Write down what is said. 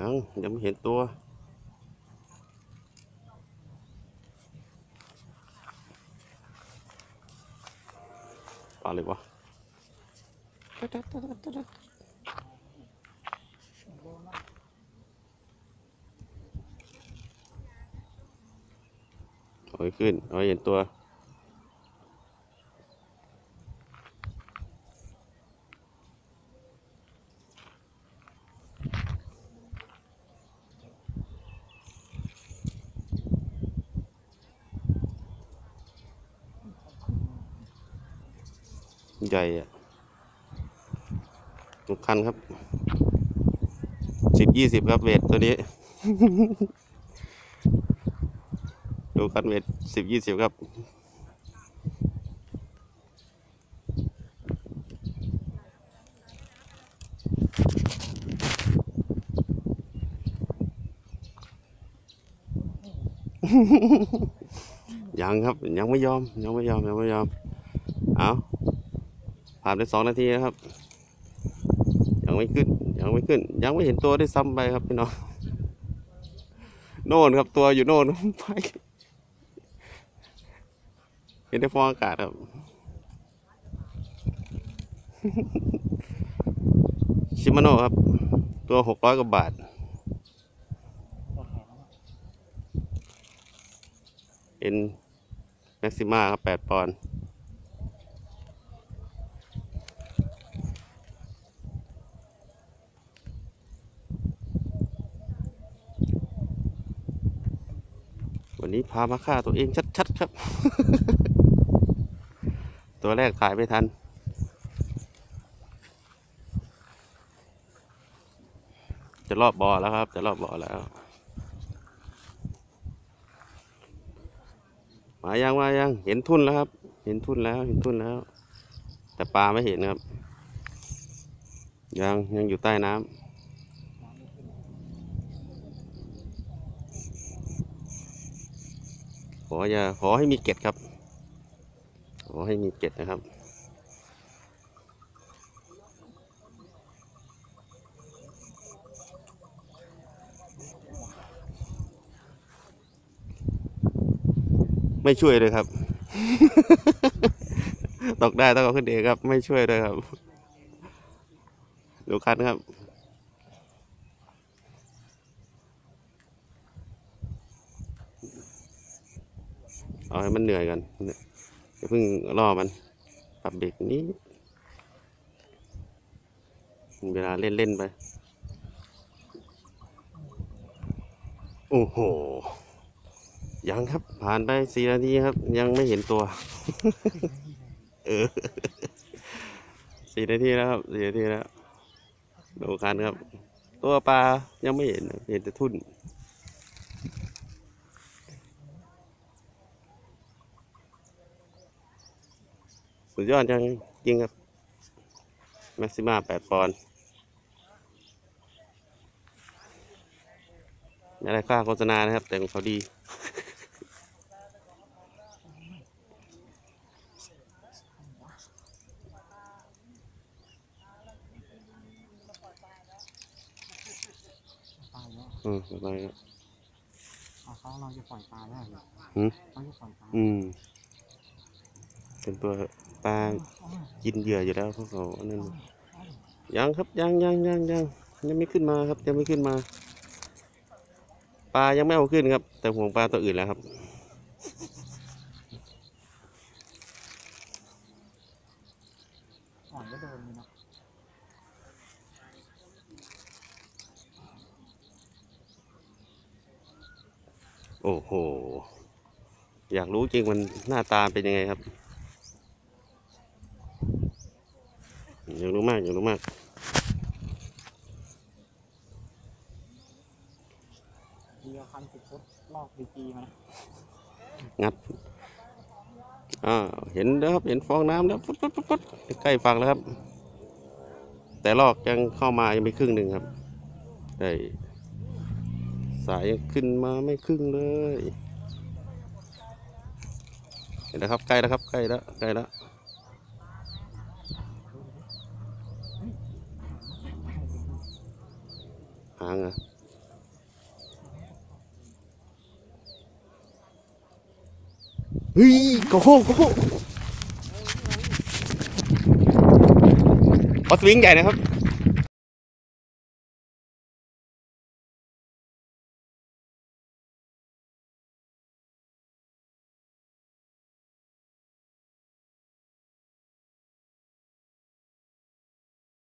ยังยังไม่เห็นตัว ปลาเลยวะเอาให้ขึ้นเอาให้เห็นตัว ใหญ่อะทุกคันครับสิบยี่สิบครับเวทตัวนี้ ดูคันเวทสิบยี่สิบครับยังครับยังไม่ยอมยังไม่ยอมยังไม่ยอม เอา ผ่านไปสองนาทีนะครับ ยังไม่ขึ้น ยังไม่ขึ้น ยังไม่เห็นตัวได้ซ้ำไปครับพี่น้อง โน่นครับตัวอยู่โน่นไป เห็นได้ฟองอากาศครับ ชิมาโน่ครับ ตัวหกร้อยกว่าบาทเอ็นแม็กซิมาครับแปดปอนด์ วันนี้พามาฆ่าตัวเองชัดๆครับ ตัวแรกถ่ายไม่ทัน จะรอบบ่อแล้วครับ จะรอบบ่อแล้ว มายังมายังเห็นทุ่นแล้วครับ เห็นทุ่นแล้วเห็นทุ่นแล้ว แต่ปลาไม่เห็นครับ ยังยังอยู่ใต้น้ำ ขออย่าขอให้มีเกล็ดครับ ขอให้มีเกล็ดนะครับไม่ช่วยเลยครับ ตกได้ต้องเอาขึ้นเองครับ ไม่ช่วยเลยครับ ดูคันครับ เอาให้มันเหนื่อยกันอย่าเพิ่งล่อมันปรับเบรกนี้เวลาเล่นเล่นๆไป โอ้โห ยังครับ ผ่านไปสี่นาทีครับ ยังไม่เห็นตัว เออสี่นาทีแล้วครับสี่นาทีแล้วดูคันครับ ตัวปลายังไม่เห็น เห็นแต่ทุ่น สุดยอดยังจริงครับแม็กซิมาแปดปอนด์ไม่ได้ค่าโฆษณานะครับ แต่ของเขาดีปลาเยอะอืมสบายครับเอาเขาเราจะปล่อยปลาได้เหรอหืม เขาจะปล่อยปลา อืม เป็นตัว ปลากินเหยื่ออยู่แล้วพวกเขาอันนั่นยังครับยังยังยังยังยังไม่ขึ้นมาครับ ยังไม่ขึ้นมา ปลายังไม่เอาขึ้นครับ แต่ห่วงปลาตัวอื่นแล้วครับอ่อนก็โดนเลยเนาะโอ้โห อยากรู้จริงมันหน้าตาเป็นยังไงครับ อยากรู้มากอยากรู้มากเรือคันสิบฟุตลอกดีจีมานะงัดอ่าเห็นแล้วครับเห็นฟองน้ำแล้วปุ๊ดปุ๊ดปุ๊ดปุ๊ดใกล้ฝั่งแล้วครับ แต่ลอกยังเข้ามายังไม่ครึ่งหนึ่งครับได้สายยังขึ้นมาไม่ครึ่งเลยเห็นแล้วครับใกล้แล้วครับใกล้แล้วใกล้แล้ว หางอะเฮ้ยกบกบโกโอสวิงใหญ่นะครับ